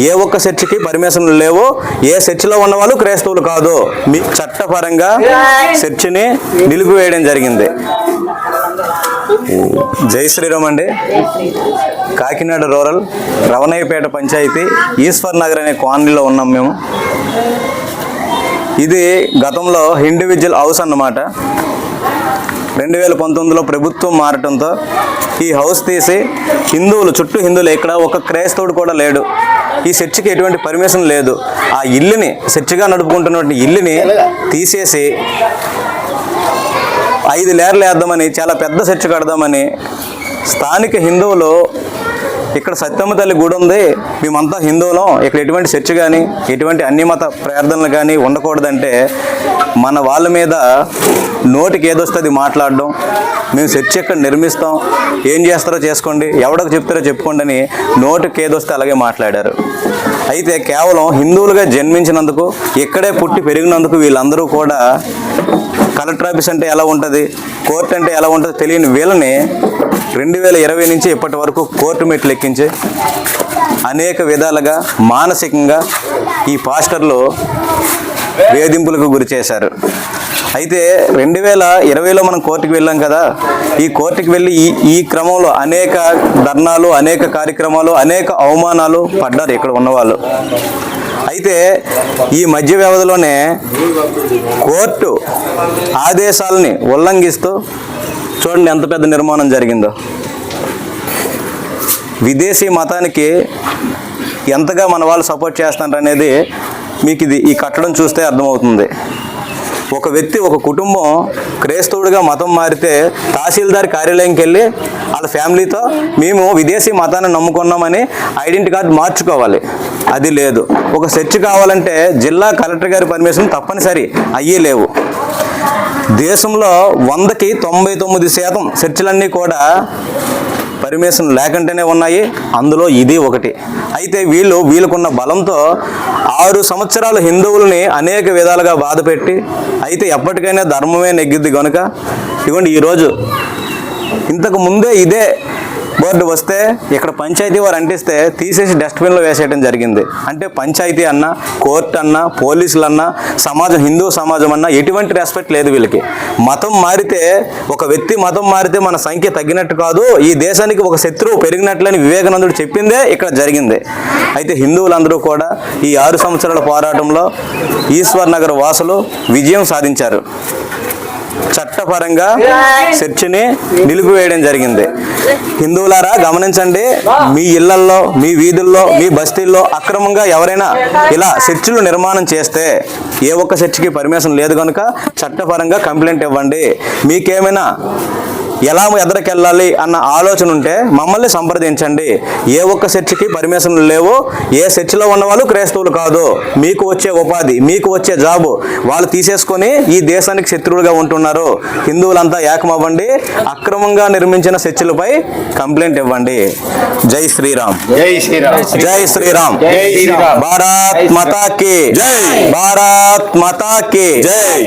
ఏ ఒక్క చర్చికి పర్మిషన్ లేవు ఏ చర్చిలో ఉన్న వాళ్ళు క్రైస్తవులు కాదు. మీ చట్టపరంగా చర్చిని నిలిపివేయడం జరిగింది. జై శ్రీరామ్ అండి. కాకినాడ రూరల్ రవణయ్యపేట పంచాయతీ ఈశ్వర్ నగర్ అనే కాలనీలో ఉన్నాం మేము. ఇది గతంలో ఇండివిజువల్ హౌస్ అన్నమాట. రెండు వేల పంతొమ్మిదిలో ప్రభుత్వం మారటంతో ఈ హౌస్ తీసి హిందువులు చుట్టూ హిందువులు ఇక్కడ ఒక క్రైస్తవుడు కూడా లేడు. ఈ చర్చికి ఎటువంటి పర్మిషన్ లేదు. ఆ ఇల్లుని చర్చిగా నడుపుకుంటున్నటువంటి ఇల్లుని తీసేసి ఐదు లేర్లు వేద్దామని చాలా పెద్ద చర్చ్ కడదామని స్థానిక హిందువులు ఇక్కడ సత్యమ్మ తల్లి గుడి ఉంది. మేమంతా హిందువులం. ఇక్కడ ఎటువంటి చర్చ్ కానీ ఎటువంటి అన్ని మత ప్రార్థనలు కానీ ఉండకూడదంటే మన వాళ్ళ మీద నోటికి ఏదొస్తుంది మాట్లాడడం. మేము చర్చ్ ఎక్కడ నిర్మిస్తాం. ఏం చేస్తారో చేసుకోండి. ఎవడకు చెప్తారో చెప్పుకోండి అని నోటికి ఏదొస్తే అలాగే మాట్లాడారు. అయితే కేవలం హిందువులుగా జన్మించినందుకు ఇక్కడే పుట్టి పెరిగినందుకు వీళ్ళందరూ కూడా కలెక్టర్ ఆఫీస్ అంటే ఎలా ఉంటుంది? కోర్టు అంటే ఎలా ఉంటుంది తెలియని వీళ్ళని రెండు వేల ఇరవై నుంచి ఇప్పటి వరకు కోర్టు మెట్లు ఎక్కించి అనేక విధాలుగా మానసికంగా ఈ పాస్టర్లు వేధింపులకు గురి చేశారు. అయితే రెండు వేల ఇరవైలో మనం కోర్టుకు వెళ్ళాం కదా ఈ కోర్టుకు వెళ్ళి ఈ ఈ క్రమంలో అనేక ధర్నాలు అనేక కార్యక్రమాలు అనేక అవమానాలు పడ్డారు ఇక్కడ ఉన్నవాళ్ళు. అయితే ఈ మధ్య వ్యవధిలోనే కోర్టు ఆదేశాలని ఉల్లంఘిస్తూ చూడండి ఎంత పెద్ద నిర్మాణం జరిగిందో. విదేశీ మతానికి ఎంతగా మన వాళ్ళు సపోర్ట్ చేస్తున్నారు అనేది మీకు ఇది ఈ కట్టడం చూస్తే అర్థమవుతుంది. ఒక వ్యక్తి ఒక కుటుంబం క్రైస్తవుడిగా మతం మారితే తహసీల్దార్ కార్యాలయంకి వెళ్ళి వాళ్ళ ఫ్యామిలీతో మేము విదేశీ మతాన్ని నమ్ముకున్నామని ఐడెంటి కార్డు మార్చుకోవాలి. అది లేదు. ఒక చర్చ్ కావాలంటే జిల్లా కలెక్టర్ గారి పర్మిషన్ తప్పనిసరి. అయ్యే లేవు. దేశంలో వందకి తొంభై తొమ్మిది శాతం చర్చిలన్నీ కూడా పర్మిషన్ లేకుండానే ఉన్నాయి. అందులో ఇది ఒకటి. అయితే వీళ్ళు వీళ్ళకున్న బలంతో ఆరు సంవత్సరాలు హిందువుల్ని అనేక విధాలుగా బాధపెట్టి అయితే ఎప్పటికైనా ధర్మమే నెగ్గిద్ది కనుక ఇవ్వండి ఈరోజు. ఇంతకు ముందే ఇదే బోర్డు వస్తే ఇక్కడ పంచాయతీ వారు అంటిస్తే తీసేసి డస్ట్బిన్లో వేసేయడం జరిగింది. అంటే పంచాయతీ అన్నా కోర్టు అన్నా పోలీసులు అన్నా సమాజం హిందూ సమాజం అన్నా ఎటువంటి రెస్పెక్ట్ లేదు వీళ్ళకి. మతం మారితే ఒక వ్యక్తి మతం మారితే మన సంఖ్య తగ్గినట్టు కాదు ఈ దేశానికి ఒక శత్రువు పెరిగినట్లని వివేకానందుడు చెప్పిందే ఇక్కడ జరిగింది. అయితే హిందువులందరూ కూడా ఈ ఆరు సంవత్సరాల పోరాటంలో ఈశ్వర్ నగర్ వాసులు విజయం సాధించారు. చట్టపరంగా చర్చిని నిలిపివేయడం జరిగింది. హిందువులారా గమనించండి మీ ఇళ్ళల్లో మీ వీధుల్లో మీ బస్తీల్లో అక్రమంగా ఎవరైనా ఇలా చర్చిలు నిర్మాణం చేస్తే ఏ ఒక్క చర్చికి పర్మిషన్ లేదు కనుక చట్టపరంగా కంప్లైంట్ ఇవ్వండి. మీకేమైనా ఎలా ఎదరికెళ్ళాలి అన్న ఆలోచన ఉంటే మమ్మల్ని సంప్రదించండి. ఏ ఒక్క చర్చికి పర్మిషన్ లేవు. ఏ చర్చిలో ఉన్న వాళ్ళు క్రైస్తవులు కాదు. మీకు వచ్చే ఉపాధి మీకు వచ్చే జాబు. వాళ్ళు తీసేసుకొని ఈ దేశానికి శత్రువులుగా ఉంటున్నారు. హిందువులంతా ఏకమవ్వండి. అక్రమంగా నిర్మించిన చర్చిలపై కంప్లైంట్ ఇవ్వండి. జై శ్రీరామ్. జై శ్రీరామ్. జై శ్రీరామ్. భారత్ మాతా కి జై. భారత్ మాతా కి జై.